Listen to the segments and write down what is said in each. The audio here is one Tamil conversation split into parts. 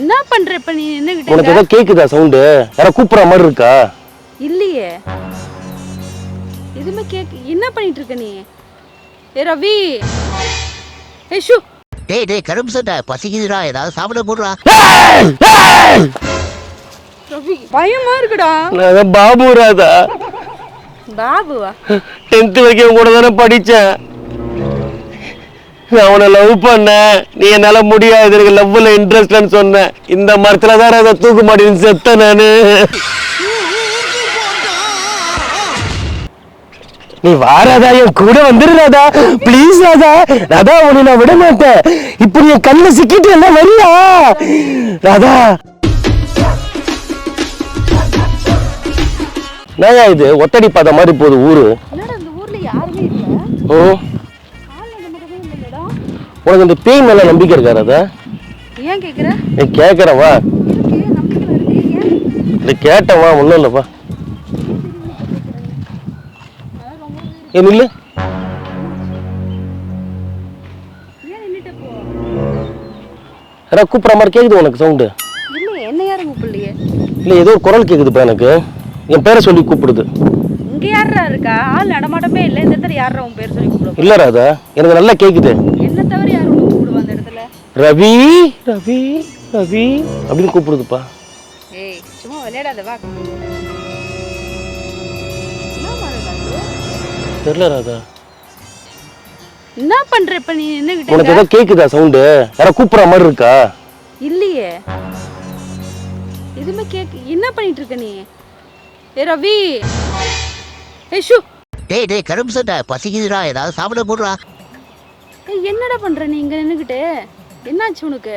என்ன பண்ற இப்ப நீ? உனக்கு என்ன ஏதோ கேக்குதா சவுண்டு? யாரோ கூப்பிடுற மாதிரி இருக்கா? இல்லையே. எதுவுமே கேக் என்ன பண்ணிட்டு இருக்க நீ? ஏ ரவி. ஏ ஷூ. டேய் டேய் கரும்பு சட்டை பசிக்குதுடா. ஏதாவது சாப்பிட போடுறா. ரவி பயமா இருக்குடா. நான் பாபு ராதா. பாபுவா? டென்த் வரைக்கும் கூட தானே நான் அவனை லவ் பண்ணேன். நீ என்னால முடியாது. எனக்கு லவ்ல இன்ட்ரெஸ்ட்னு சொன்னேன். இந்த மரத்துல தான் ராதா தூக்கு மாட்டேன்னு செத்தேன் நானு. நீ வாராதா என் கூட வந்துரு ராதா. ப்ளீஸ் ராதா ராதா உன்னை நான் விட மாட்டேன். இப்படி என் கண்ணுல சிக்கிட்டு எல்லாம் வரியா? ராதா. என்னய்யா இது? ஒத்தடி பாத மாதிரி போகுது ஊரு. ஓ. உனக்கு இந்த பேய் மேல நம்பிக்கை இருக்கா ராதா? ஏன் கேக்குற? நீ ஏன்? இந்த கேட்டவா? ஒன்றும் இல்லைப்பா. ஏன் போ யாரா கூப்பிட்ற மாதிரி கேக்குது உனக்கு சவுண்டு. இல்லையே என்ன யாரும் கூப்பிடலையே? இல்லை ஏதோ ஒரு குரல் கேக்குதுப்பா எனக்கு. என் பேரை சொல்லி கூப்பிடுது. இங்க யாரா இருக்கா? ஆள் நடமாட்டமே இல்ல. இந்த இடத்துல யாரா உன் பேர் சொல்லி கூப்பிடுவா? இல்லை ராதா. எனக்கு நல்லா கேக்குது. ரவி? ரவி ரவி. அப்படின்னு கூப்பிடுதுப்பா. ஏய் சும்மா விளையாடாத வா? தெரியல ராதா. என்ன பண்ற இப்ப நீ? என்ன உனக்கு ஏதோ கேக்குதா சவுண்டு? யாரா கூப்பிட்ற மாதிரி இருக்கா? இல்லையே. எதுவுமே கேக் என்ன பண்ணிட்டு இருக்க நீ? ஏ ரவி. ஏ ஷூ. டேய் டேய் கரும்பு சட்டை பசிக்குதுடா. ஏதாவது சாப்பிட போடுறா. ஏய் என்னடா பண்ற நீ இங்க நின்னுக்கிட்டு? என்னாச்சு உனக்கு?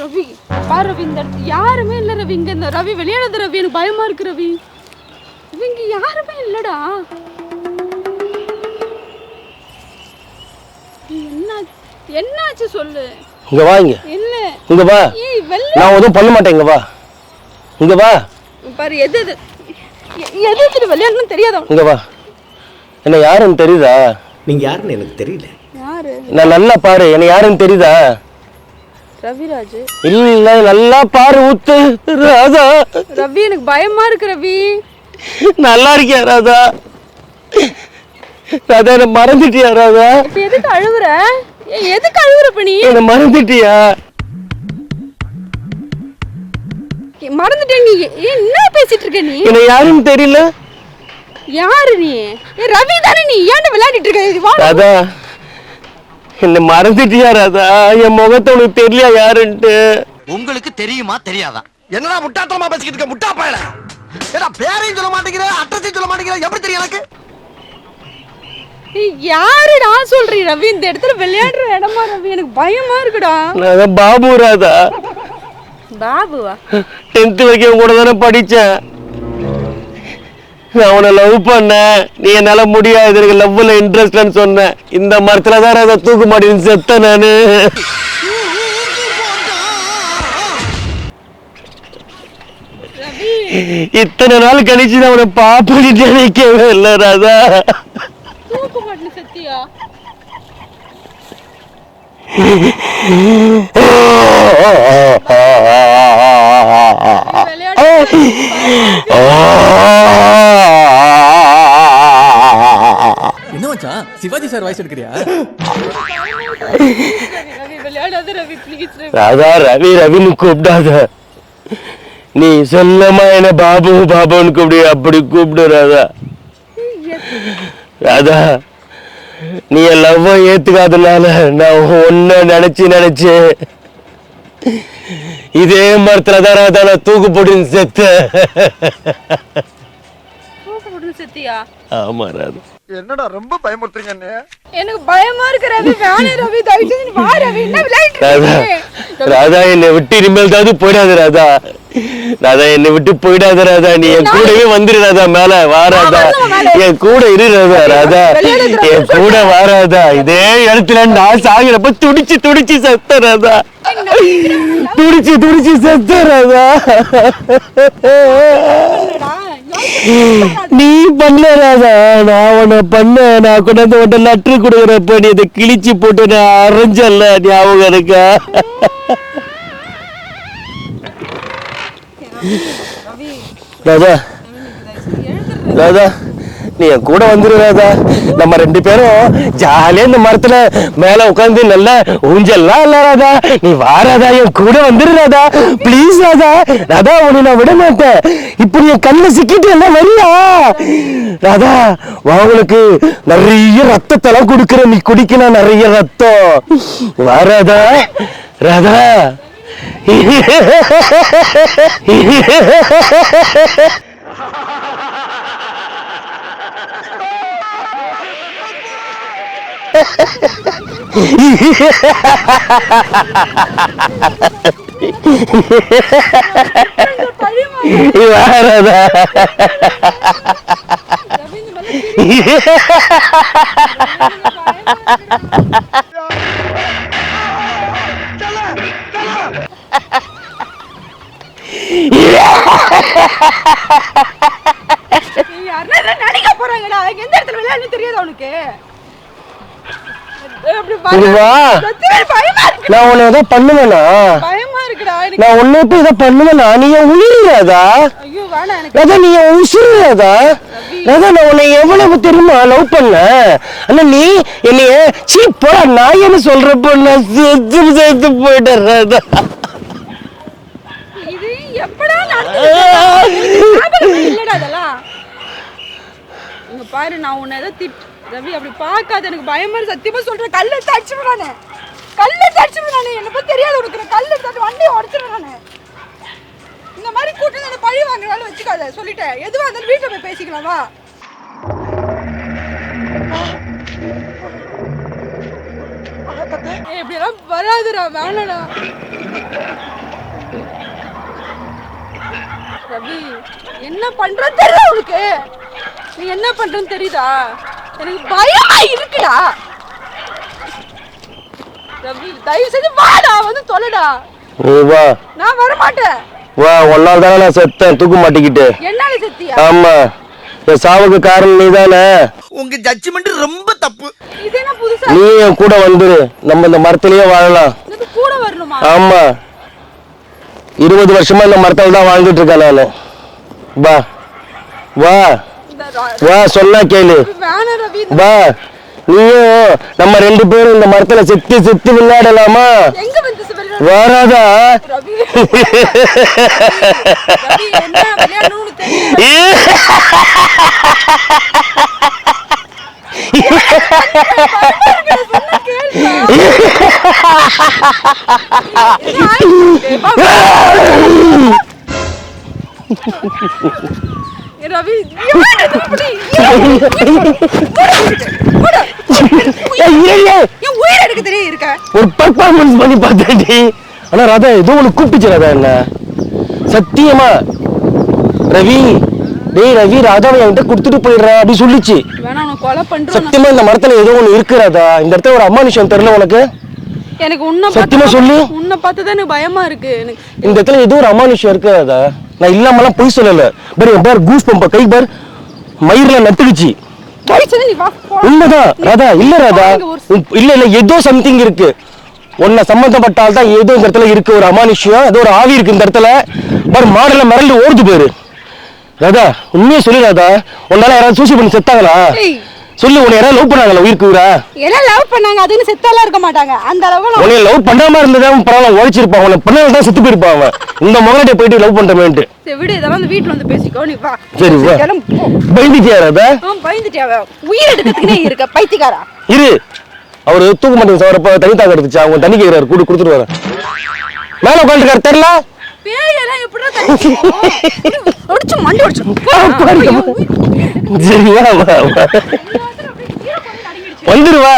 ரவி பாரு ரவி இந்த யாருமே இல்ல ரவி. இங்க இந்த ரவி விளையாடாத ரவி. எனக்கு பயமா இருக்கு ரவி. இங்க யாருமே இல்லடா. என்ன என்னாச்சு சொல்லு. இங்க வா இங்க. இல்ல. இங்க வா. ஏய் வெள்ள நான் எதுவும் பண்ண மாட்டேன் இங்க வா. இங்க வா. பாரு எது எது? எது எது விளையாடணும்னு தெரியாத இங்க வா. என்ன யாருன்னு தெரியுதா? நீங்க யாருன்னு எனக்கு தெரியல. நான் நல்லா பாரு என்ன யாருன்னு தெரியுதா? ரவிராஜ். இல்ல நல்லா பாரு ஊத்து ராதா. ரவி எனக்கு பயமா இருக்கு ரவி. நல்லா இருக்கியா ராதா? ராதா என்ன மறந்துட்டியா ராதா? எதுக்கு அழுவுற? எதுக்கு அழுவுற இப்ப நீ என்ன மறந்துட்டியா? ஏய், மறந்துட்டே நீ? என்ன பேசிட்டு இருக்க நீ? என்ன யாருன்னு தெரியல? யாரு நீ? ரவி தானே நீ? ஏன்டா விளையாடிட்டு இருக்க? ராதா என்ன மறந்துட்டியா ராதா? என் முகத்தை உனக்கு தெரியலையா யாருன்ட்டு? உங்களுக்கு தெரியுமா தெரியாதா? என்னடா முட்டாத்தனமா பேசிக்கிட்டு இருக்க முட்டா பயல? ஏடா பேரையும் சொல்ல மாட்டேங்கிற அட்ரஸையும் சொல்ல மாட்டேங்கிற எப்படி தெரியும் எனக்கு? ஏய், யாருடா சொல்றீ ரவி? இந்த இடத்துல விளையாடுற இடமா ரவி? எனக்கு பயமா இருக்குடா. நான் பாபு ராதா. பாபுவா? டென்த் வரைக்கும் கூட தானே படித்தேன் நான் அவனை லவ் பண்ணேன். நீ என்னால முடியாது. எனக்கு லவ்ல இன்ட்ரெஸ்ட்னு சொன்னேன். இந்த மரத்துல தான் அதை தூக்கு மாட்டேன்னு செத்தேன் நானு. இத்தனை நாள் கழிச்சு நான் அவனை பாப்படி நினைக்கவே இல்லை ராதா. விளையாடு என்ன மச்சான் சிவாஜி சார் வாய்ஸ் எடுக்கிறியா? ரவி விளையாடாத ரவி ப்ளீஸ் ரவி ராதா ரவி ரவின்னு கூப்பிடாத. நீ சொல்லமா என்ன பாபு பாபுன்னு கூப்பிடு அப்படி கூப்பிடு ராதா. ராதா நீ என் லவ்வை ஏத்துக்காதனால நான் ஒன்ன நினைச்சு நினைச்சு இதே மரத்துல தான் ராதா நான் தூக்கு போட்டு சத்தியா? ஆமா ராதா. என்னடா ரொம்ப பயமுறுத்துறீங்க அண்ணே எனக்கு பயமா இருக்கு ரவி. வேணே ரவி தயவு செஞ்சு நீ வா ரவி. என்ன விளையாடிட்டு ராதா ராதா என்னை விட்டு இனிமேல் தாவது போயிடாத ராதா. ராதா என்னை விட்டு போயிடாத ராதா. நீ என் கூடவே வந்துரு ராதா மேல வா ராதா. என் கூட இரு ராதா ராதா. என் கூட வா ராதா. இதே இடத்துல நான் சாகிறப்ப துடிச்சு துடிச்சு செத்த ராதா. துடிச்சு துடிச்சு செத்த ராதா? நீ பண்ணல ராதா நான் உன்னை பண்ண நான் கொண்டாந்து உன்னை லெட்ரு கொடுக்குறப்ப நீ இதை கிழிச்சு போட்டு நான் அரைஞ்சல்ல ஞாபகம் இருக்கா? ராதா. ராதா. நீ என் கூட வந்துருவேதா? நம்ம ரெண்டு பேரும் ஜாலியா இந்த மரத்துல மேல உட்காந்து நல்லா ஊஞ்சல்லாம் இல்ல ராதா நீ வாராதா? என் கூட வந்துருதாதா ப்ளீஸ் ராதா ராதா உன்னை நான் விட மாட்டேன். இப்ப நீ என் கண்ணில் சிக்கிட்டு எல்லாம் வரியா? ராதா வா நிறைய ரத்தத்தெல்லாம் கொடுக்குற நீ குடிக்கலாம் நிறைய ரத்தம். வாராதா ராதா. ராதா வா ராதா ரவி இந்த மாதிரி நீ நடிக்க போறாங்கடா எந்த இடத்துல விளையாடுன்னு தெரியாது அவனுக்கு அப்படி இங்க வா. சத்தியமா பயமா இருக்கு நான் உன்னை ஏதோ பண்ணுவேனா? நான் உன்னை போய் இதை பண்ணுவேனா? நீ என் உயிராதா ராதா நீ என் உசுராதா ராதா நான் உன்னை எவ்வளவு தெரியுமா லவ் பண்ண ஆனா நீ என்னைய சீ போடா நான் என்ன சொல்றப்போ நான் செத்து செத்து போயிட்டேன் ராதா பாரு நான் உன்னை ஏதோ திட் ரவி அப்படி பார்க்காத எனக்கு பயமா சத்தியமா சொல்றேன் கல்ல எடுத்து அடிச்சிடுவேன் நானு. கல்ல என்ன பத்தி தெரியாது உனக்கு. நான் கல்ல எடுத்து வண்டியை உடச்சிடுவேன் இந்த மாதிரி கூட்டம் நான் பழி வாங்குறாலும் வச்சுக்காத. சொல்லிட்டேன். எதுவா இருந்தாலும் வீட்டில் போய் பேசிக்கலாமா ஏய், இப்படியெல்லாம் வராதுடா வேணடா ரவி என்ன பண்றேன்னு தெரியல உனக்கு. நீ என்ன பண்றன்னு தெரியுதா? எனக்கு பயமா இருக்குடா. ரவி தயவு செஞ்சு வாடா வந்து தொலைடா. நீ வா. நான் வர மாட்டேன் வா ஒன்னால தானே நான் செத்தேன் தூக்க மாட்டிக்கிட்டு. என்னால செத்தியா? ஆமா. என் சாவுக்கு காரணம் நீதானே. உங்க ஜட்ஜ்மெண்ட் ரொம்ப தப்பு. இது என்ன புதுசா? நீ என் கூட வந்துரு. நம்ம இந்த மரத்திலேயே வாழலாம். இது கூட வரணுமா? ஆமா. இருபது வருஷமா இந்த மரத்தில் தான் வாழ்ந்துட்டு இருக்கேன் நானு. வா. வா. வா சொன்னா கேளு. வா. நீயும் நம்ம ரெண்டு பேரும் இந்த மரத்துல செத்து செத்து விளையாடலாமா? வராதா? ரவி. ரவி என்ன ஏய், இரு, இரு. என் உயிர் எடுக்க தெரிய இருக்க ஒரு பர்ஃபார்மன்ஸ் பண்ணி பார்த்தேன்டி ஆனா ராதா ஏதோ உனக்கு கூப்பிட்டுச்சு ராதா என்ன சத்தியமா ரவி டேய் ரவி ராதாவை என்கிட்ட கொடுத்துட்டு போயிடுறா அப்படி சொல்லிச்சு வேணா உனக்கு கொலை பண்றோம் சத்தியமா இந்த மரத்துல ஏதோ ஒண்ணு இருக்கு ராதா இந்த இடத்துல ஒரு அம்மானுஷம் தெரியல உனக்கு எனக்கு உன்னை சத்தியமா பார்த்து சொல்லு. உன்னை பார்த்து தான் எனக்கு பயமா இருக்கு எனக்கு இந்த இடத்துல ஏதோ ஒரு அமானுஷம் இருக்கு ராதா நான் இல்லாமலாம் பொய் சொல்லல. பாரு பார் கூஸ் பம்ப கை பார். மயிரில் நத்துக்குச்சு. உண்மைதான். ராதா இல்ல ராதா. இல்ல இல்ல ஏதோ சம்திங் இருக்கு. உன்னை சம்பந்தப்பட்டால் தான் ஏதோ இந்த இடத்துல இருக்கு. ஒரு அமானுஷ்யம் ஏதோ ஒரு ஆவி இருக்கு இந்த இடத்துல. பாரு மாடல மிரண்டு ஓடுது போயிரு ராதா உண்மையை சொல்லு ராதா. உன்னால யாராவது சூசி பண்ணி செத்தாங்களா? சொல்லு உன்னை யாராவது லவ் பண்ணாங்களா? உயிருக்கு உயிரா எல்லாம் லவ் பண்ணாங்க. அதுன்னு செத்தாலாம் இருக்க மாட்டாங்க. அந்த அளவுக்கு உன்னை லவ் பண்ணாம இருந்ததா பரவாயில்ல உழைச்சிருப்பான். உன்னை பண்ணால தான் செத்து போயிருப்பான் அவன். இந்த முகலட்டை போயிட்டு லவ் பண்றமேன்ட்டு. சரி விடு இதெல்லாம் வீட்டுல வந்து பேசிக்கோ நீ வா. சரி வா. கிளம்பு போ. பயந்துட்டியா? உயிர் எடுக்கிறதுக்குனே இருக்க பைத்தியக்காரா. இரு. அவரு தூக்க மாட்டேங்க சார் தண்ணி தாக்க எடுத்துச்சு. அவங்க தண்ணி கேட்கிறாரு கூடு கொடுத்துட்டு வரேன். மேல உட்காந்துருக்காரு தெரியல? பேயெல்லாம் எப்படிடா தண்ணி ஒடிச்சு மண்டி ஒடிச்சு. பாருங்க. சரி வா வா வா. வந்துரு வா.